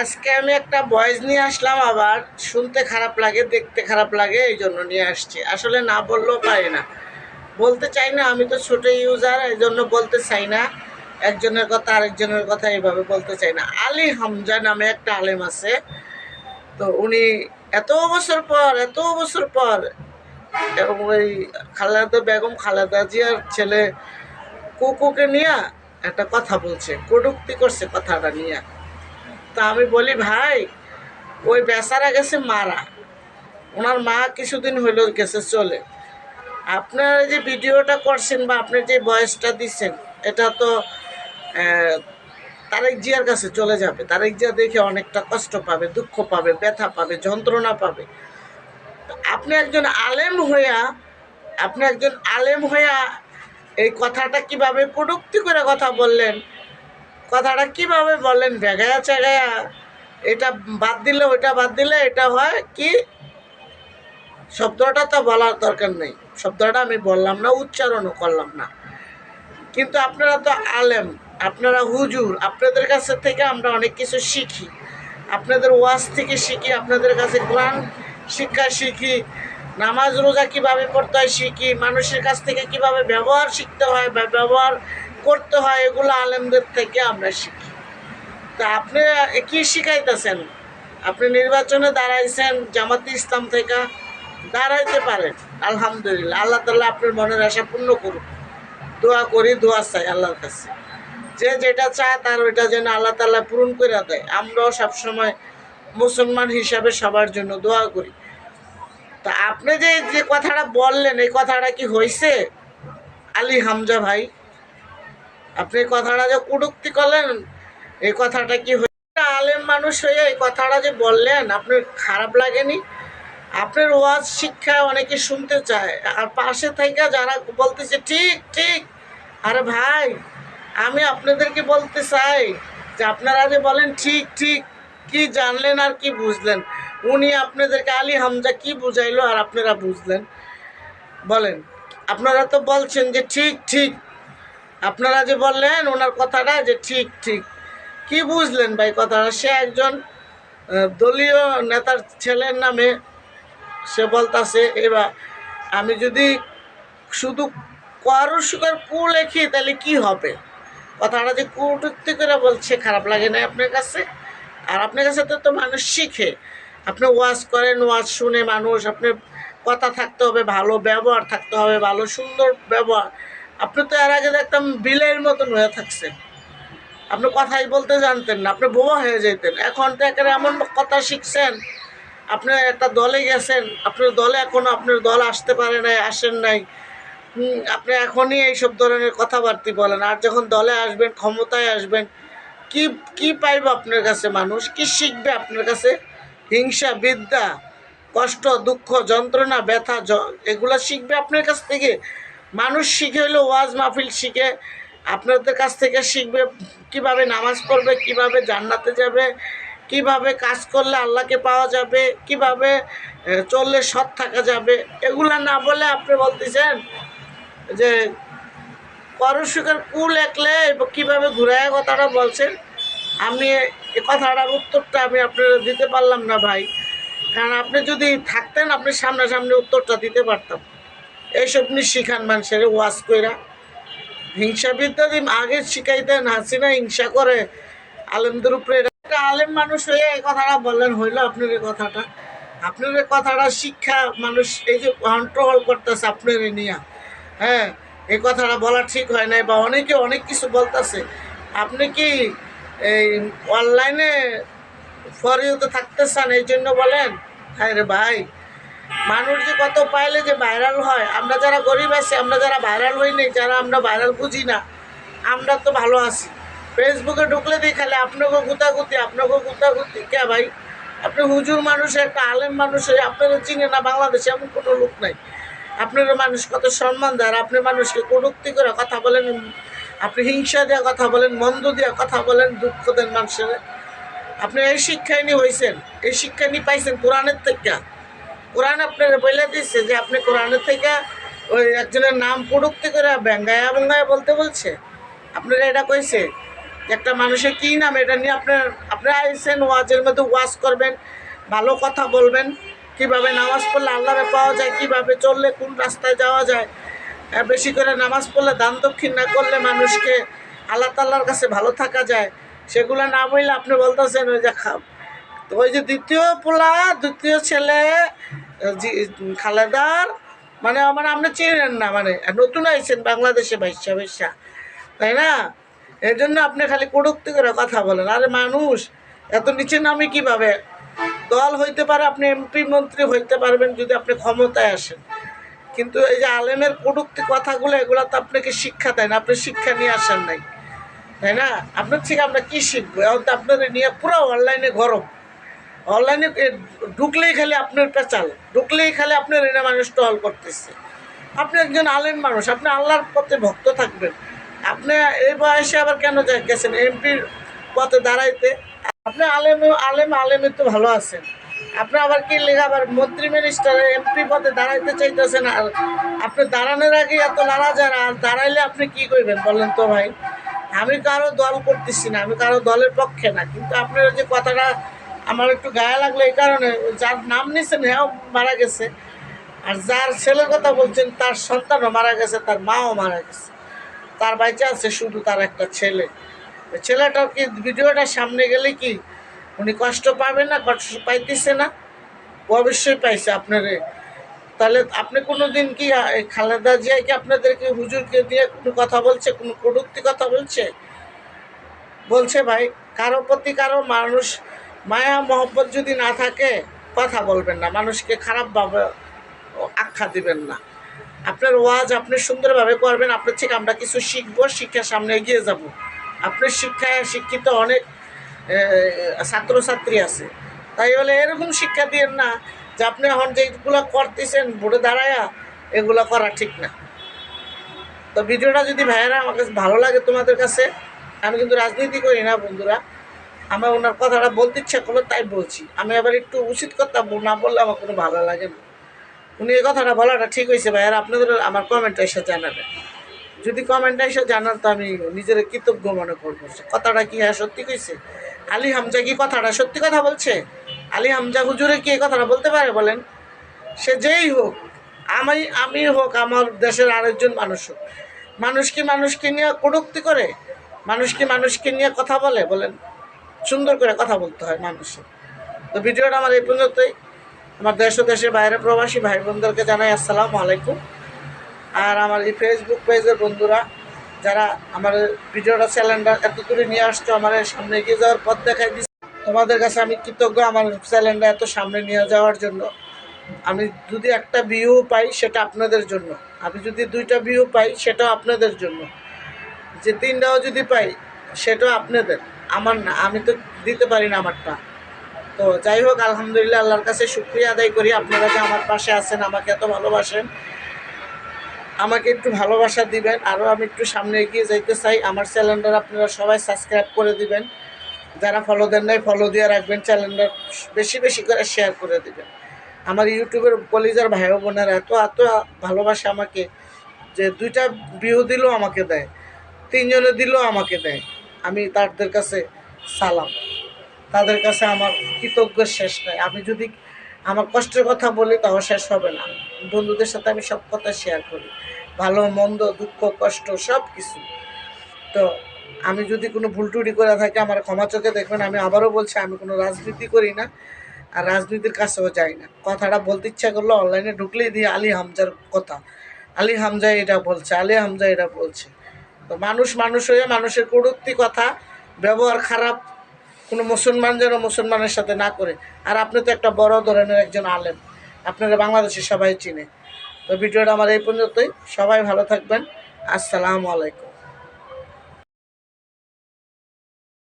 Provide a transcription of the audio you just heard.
আজকে আমি একটা ভয়েস নিয়ে আসলাম আবার। শুনতে খারাপ লাগে, দেখতে খারাপ লাগে, এই জন্য নিয়ে আসছি। আসলে না বললেও পারি না। বলতে চাই না, আমি তো ছোট ইউজার এই জন্য বলতে চাই না। একজনের কথা আরেকজনের কথা এইভাবে বলতে চাই না। আলী হামজা নামে একটা আলেম আছে। তো উনি এত বছর পর, এত বছর পর, এবং ওই খালেদা বেগম, খালেদা জিয়ার ছেলে কুকুকে নিয়ে একটা কথা বলছে, কটুক্তি করছে কথাটা নিয়ে। তা আমি বলি, ভাই, ওই বেচারা গেছে মারা। ওনার মা কিছুদিন হইল গেছে চলে। আপনারা যে ভিডিওটা করছেন বা আপনি যে বয়সটা দিচ্ছেন, এটা তো তারেক জিয়ার কাছে চলে যাবে। তারেক জিয়া দেখে অনেকটা কষ্ট পাবে, দুঃখ পাবে, ব্যথা পাবে, যন্ত্রণা পাবে। আপনি একজন আলেম হইয়া, আপনি একজন আলেম হইয়া এই কথাটা কীভাবে কটুক্তি করে কথা বললেন? কথাটা কীভাবে বলেন? ভেগায়া চেগায়া এটা বাদ দিলে ওইটা বাদ দিলে এটা হয় কি? শব্দটা তো বলার দরকার নেই। শব্দটা আমি বললাম না, উচ্চারণও করলাম না। কিন্তু আপনারা তো আলেম, আপনারা হুজুর, আপনাদের কাছে থেকে আমরা অনেক কিছু শিখি। আপনাদের ওয়াজ থেকে শিখি, আপনাদের কাছে কোরআন শিক্ষা শিখি, নামাজ রোজা কীভাবে পড়তে হয় শিখি, মানুষের কাছ থেকে কীভাবে ব্যবহার শিখতে হয় বা ব্যবহার করতে হয় এগুলো আলেমদের থেকে আমরা শিখি। তা আপনি কি শিখাইতেছেন? আপনি নির্বাচনে দাঁড়াইছেন, জামাতি ইসলাম থেকে দাঁড়াইতে পারেন, আলহামদুলিল্লাহ। আল্লাহ তাল্লাহ আপনার মনের আশা পূর্ণ করুন দোয়া করি, দোয়া চাই আল্লাহর কাছে। যে যেটা চায় তার ওইটা যেন আল্লাহ তাল্লাহ পূরণ করে দেয়। আমরাও সবসময় মুসলমান হিসাবে সবার জন্য দোয়া করি। তা আপনি যে যে কথাটা বললেন, এই কথাটা কি হয়েছে আলী হামজা ভাই আপনি কথাটা যে কটুক্তি করলেন, এই কথাটা কি হয়েছে আলেম মানুষ হয়ে এই কথাটা যে বললেন, আপনার খারাপ লাগেনি? আপনার ওয়াজ শিক্ষা অনেকে শুনতে চায়। আর পাশে থেকে যারা বলতেছে, ঠিক ঠিক, আরে ভাই, আমি আপনাদেরকে বলতে চাই যে আপনারা যে বলেন, ঠিক ঠিক, কি জানলেন আর কি বুঝলেন? উনি আপনাদেরকে আলী হামজা কি বুঝাইলো আর আপনারা বুঝলেন? বলেন, আপনারা তো বলছেন যে, ঠিক ঠিক আপনারা যে বললেন, ওনার কথাটা যে ঠিক ঠিক। কি বুঝলেন ভাই কথাটা? সে একজন দলীয় নেতার ছেলের নামে সে বলতাছে, এবার আমি যদি শুধু কারও সুগার কু লেখি, তাহলে কি হবে? কথাটা যে কুটুক্তি করে বলছে, খারাপ লাগে না আপনার কাছে? আর আপনার কাছে তো তো মানুষ শিখে। আপনি ওয়াজ করেন, ওয়াজ শুনে মানুষ, আপনার কথা থাকতে হবে, ভালো ব্যবহার থাকতে হবে, ভালো সুন্দর ব্যবহার। আপনি তো এর আগে দেখতাম বিলের মতন হয়ে থাকছেন আপনি কথাই বলতে জানতেন না, আপনি বোবা হয়ে যেতেন। এখন তো একেবারে এমন কথা শিখছেন, আপনি একটা দলে গেছেন, আপনার দলে এখনও আপনার দল আসতে পারে নাই, আসেন নাই। আপনি এখনই এইসব ধরনের কথাবার্তি বলেন, আর যখন দলে আসবেন, ক্ষমতায় আসবেন, কি কি পাইব আপনার কাছে মানুষ? কি শিখবে আপনার কাছে? হিংসা, বিদ্যা, কষ্ট, দুঃখ, যন্ত্রণা, ব্যথা এগুলা শিখবে আপনার কাছ থেকে? মানুষ শিখে হলো ওয়াজ মাহফিল শিখে, আপনাদের কাছ থেকে শিখবে, কীভাবে নামাজ পড়বে, কীভাবে জান্নাতে যাবে, কীভাবে কাজ করলে আল্লাহকে পাওয়া যাবে, কীভাবে চললে সৎ থাকা যাবে, এগুলা না বলে আপনি বলতেছেন যে পরশুকের কুল একলে কীভাবে ঘুরায় কথাটা বলছেন? আমি এ কথাটার উত্তরটা আমি আপনার দিতে পারলাম না ভাই। কারণ আপনি যদি থাকতেন, আপনি সামনাসামনি উত্তরটা দিতে পারতাম। এইসব নিয়ে শিখান মানুষের ওয়াজ কইরা। হিংসা বিদ্যা দিন আগে শিখাইতেন, হাসিনা হিংসা করে আলেমদের উপরে। একটা আলেম মানুষ হয়ে এই কথাটা বললেন, হইল আপনার এই কথাটা। আপনার এই কথাটা শিক্ষা মানুষ এই যে কন্ট্রোল করতেছে আপনার এই নিয়ে। হ্যাঁ এই কথাটা বলা ঠিক হয় নাই বা অনেকে অনেক কিছু বলতেছে। আপনি কি এই অনলাইনে ফরিওতে থাকতে চান এই জন্য বলেন? হ্যাঁ রে ভাই মানুষ যে কত পাইলে যে ভাইরাল হয়, আমরা যারা গরিব আছি, আমরা যারা ভাইরাল হইনি যারা আমরা ভাইরাল বুঝি না, আমরা তো ভালো আছি। ফেসবুকে ঢুকলে দিই খালি আপনাকে গুতাগুতি আপনাকে গুতাগুতি। কে ভাই? আপনি হুজুর মানুষ, একটা আলেম মানুষ, আপনারা চিনে না, বাংলাদেশে এমন কোনো লোক নাই। আপনারা মানুষ কত সম্মান দেয় আর আপনি মানুষকে কটুক্তি করে কথা বলেন, আপনি হিংসা দেওয়া কথা বলেন, মন্দ দেওয়া কথা বলেন, দুঃখ দেন মানুষের। আপনি এই শিক্ষায় নিয়ে হয়েছেন এই শিক্ষা নিয়ে পাইছেন, কোরআনের থেকে। কোরআন আপনার বলে দিচ্ছে যে আপনি কোরআনের থেকে ওই একজনের নাম কটুক্তি করে ব্যঙ্গায়া বঙ্গায়া বলতে বলছে। আপনারা এটা কইছে একটা মানুষের কী নাম, এটা নিয়ে আপনার আপনি আইসেন ওয়াজের মধ্যে ওয়াজ করবেন, ভালো কথা বলবেন, কীভাবে নামাজ পড়লে আল্লাহরে পাওয়া যায়, কীভাবে চললে কোন রাস্তায় যাওয়া যায় বেশি করে নামাজ পড়লে দান দক্ষিণ না করলে মানুষকে আল্লাহ তাল্লার কাছে ভালো থাকা যায়, সেগুলো না বললে আপনি বলতেছেন ওই যে তো ওই যে দ্বিতীয় পোলা, দ্বিতীয় ছেলে খালেদার মানে মানে আপনি চেনেন না মানে নতুন আইছেন বাংলাদেশে বাইশা বাইশা তাই না? এর জন্য আপনি খালি কটুক্তি করে কথা বলেন। আরে মানুষ, এত নিচে নামে কীভাবে? দল হইতে পারে আপনি এমপি, মন্ত্রী হইতে পারবেন যদি আপনি ক্ষমতায় আসেন। কিন্তু এই যে আলেমের কটুক্তি কথাগুলো, এগুলো তো আপনাকে শিক্ষা দেয় না, আপনি শিক্ষা নিয়ে আসেন নাই, তাই না? আপনার থেকে আমরা কী শিখব? এখন তো আপনাদের নিয়ে পুরো অনলাইনে গরম। অনলাইনে ঢুকলেই খালি আপনার পেঁচাল। ঢুকলেই খালি আপনার এনে মানুষ টহল করতেছে। আপনি একজন আলেম মানুষ, আপনি আল্লাহর পথে ভক্ত থাকবেন। আপনি এই বয়সে আবার কেন গেছেন? এমপির পথে দাঁড়াইতে। আপনি আলেম আলেম, আলেমে তো ভালো আছেন। আপনি আবার কি লেখা আবার মন্ত্রী মিনিস্টার এমপি পদে দাঁড়াইতে চাইতেছেন? আর আপনি দাঁড়ানোর আগে এত যারা আর দাঁড়াইলে আপনি কি করবেন বলেন তো ভাই? আমি কারও দল করতেছি না, আমি কারও দলের পক্ষে না। কিন্তু আপনার যে কথাটা আমার একটু গায়ে লাগল এই কারণে, যার নাম নিয়েছেন হ্যাঁ মারা গেছে। আর যার ছেলের কথা বলছেন, তার সন্তানও মারা গেছে, তার মাও মারা গেছে। তার বাইচা আছে শুধু তার একটা ছেলে। ছেলেটার কি ভিডিওটা সামনে গেলে কি উনি কষ্ট পাবে না, কষ্ট পাইতেছে না? অবশ্যই পাইছে আপনারে। তাহলে আপনি কোনো দিন কি খালেদা জিয়া কি আপনাদেরকে, হুজুরকে দিয়ে কোনো কথা বলছে, কোনো কটুক্তি কথা বলছে? বলছে ভাই, কারও প্রতি কারও মানুষ মায়া, মহব্বত যদি না থাকে, কথা বলবেন না। মানুষকে খারাপভাবে আখ্যা দিবেন না। আপনার ওয়াজ আপনি সুন্দরভাবে করবেন, আপনার থেকে আমরা কিছু শিখব, শিক্ষার সামনে এগিয়ে যাব। আপনার শিক্ষায় শিক্ষিত অনেক ছাত্রছাত্রী আছে। তাই বলে এরকম শিক্ষা দিয়েন না যে আপনি এখন যেগুলো করতেছেন ভোটে দাঁড়ায়া, এগুলো করা ঠিক না। তো ভিডিওটা যদি ভাইয়েরা আমার কাছে ভালো লাগে তোমাদের কাছে, আমি কিন্তু রাজনীতি করি না বন্ধুরা। আমার ওনার কথাটা বলতে ইচ্ছা করল, তাই বলছি। আমি আবার একটু উচিত কথা না বললে আমার কোনো ভালো লাগে না। উনি এই কথাটা বলাটা ঠিক হয়েছে ভাইয়ারা আপনাদের আমার কমেন্টে এসে জানাবেন। যদি কমেন্টে এসে জানান, তো আমি নিজের কৃতজ্ঞ মনে করব। কথাটা কি হ্যাঁ সত্যি কইছে? আলী হামজা কি কথাটা সত্যি কথা বলছে? আলী হামজা হুজুরে কি এই কথাটা বলতে পারে বলেন? সে যেই হোক, আমি আমি হোক, আমার দেশের আরেকজন মানুষ হোক মানুষ কি মানুষকে নিয়ে কটুক্তি করে মানুষ কি মানুষকে নিয়ে কথা বলে বলেন। সুন্দর করে কথা বলতে হয় মানুষের। তো ভিডিওটা আমার এই পর্যন্তই। আমার দেশ ও দেশের বাইরে প্রবাসী ভাই বোনদেরকে জানাই আসসালামু আলাইকুম। আর আমার এই ফেসবুক পেজের বন্ধুরা, যারা আমার ভিডিওটা চ্যানেলটা এত দূরে নিয়ে আসছো, আমার সামনে এগিয়ে যাওয়ার পথ দেখাই দিচ্ছে তোমাদের কাছে আমি কৃতজ্ঞ আমার চ্যানেলটা এত সামনে নিয়ে যাওয়ার জন্য। আমি যদি একটা ভিউ পাই, সেটা আপনাদের জন্য। আমি যদি দুইটা ভিউ পাই, সেটাও আপনাদের জন্য। যে তিনটাও যদি পাই, সেটাও আপনাদের। আমার না, আমি তো দিতে পারি না আমারটা। তো যাই হোক, আলহামদুলিল্লাহ, আল্লাহর কাছে শুক্রিয়া আদায় করি। আপনারা যে আমার পাশে আছেন, আমাকে এত ভালোবাসেন, আমাকে একটু ভালোবাসা দিবেন। আরও আমি একটু সামনে এগিয়ে যাইতে চাই। আমার চ্যানেলটা আপনারা সবাই সাবস্ক্রাইব করে দিবেন। যারা ফলো দেন নাই ফলো দিয়ে রাখবেন। চ্যানেলটা বেশি বেশি করে শেয়ার করে দিবেন। আমার ইউটিউবের কলিজার ভাই বোনেরা এত এত ভালোবাসে আমাকে যে দুইটা ভিউ দিলেও আমাকে দেয়, তিনজনে দিলেও আমাকে দেয়। আমি তাদের কাছে সালাম। তাদের কাছে আমার কৃতজ্ঞ শেষ নাই। আমি যদি আমার কষ্টের কথা বলি, তাও শেষ হবে না। বন্ধুদের সাথে আমি সব কথা শেয়ার করি। ভালো, মন্দ, দুঃখ, কষ্ট সব কিছু তো আমি যদি কোনো ভুল টুটি করে থাকি, আমার ক্ষমা চোখে দেখবেন, আমি আবারও বলছি, আমি কোনো রাজনীতি করি না আর রাজনীতির কাছেও যাই না। কথাটা বলতে ইচ্ছা করল অনলাইনে ঢুকলেই দিয়ে আলী হামজার কথা। আলী হামজা এটা বলছে, আলী হামজা এটা বলছে। তো মানুষ মানুষ হয়ে মানুষের কটূক্তি কথা, ব্যবহার খারাপ, কোনো মুসলমান যেন মুসলমানের সাথে না করে। আর আপনি তো একটা বড় ধরনের একজন আলেম, আপনারা বাংলাদেশে সবাই চিনে। তো ভিডিওটা আমার এই পর্যন্তই। সবাই ভালো থাকবেন। আসসালামু আলাইকুম।